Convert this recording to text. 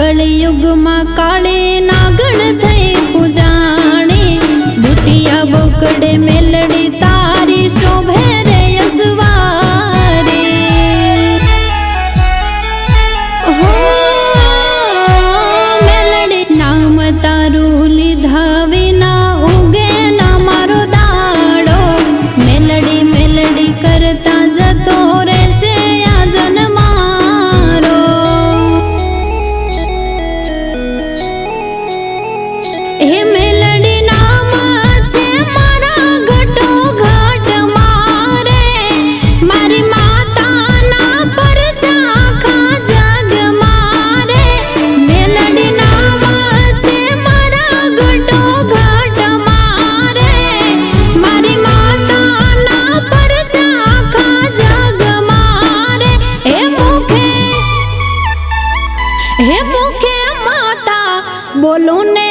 કળિયુગમાં કાળે નાગણ થઈ પૂજાણે ભૂટિયા બોકડે મેલ হে মুখে মাতা বলুনে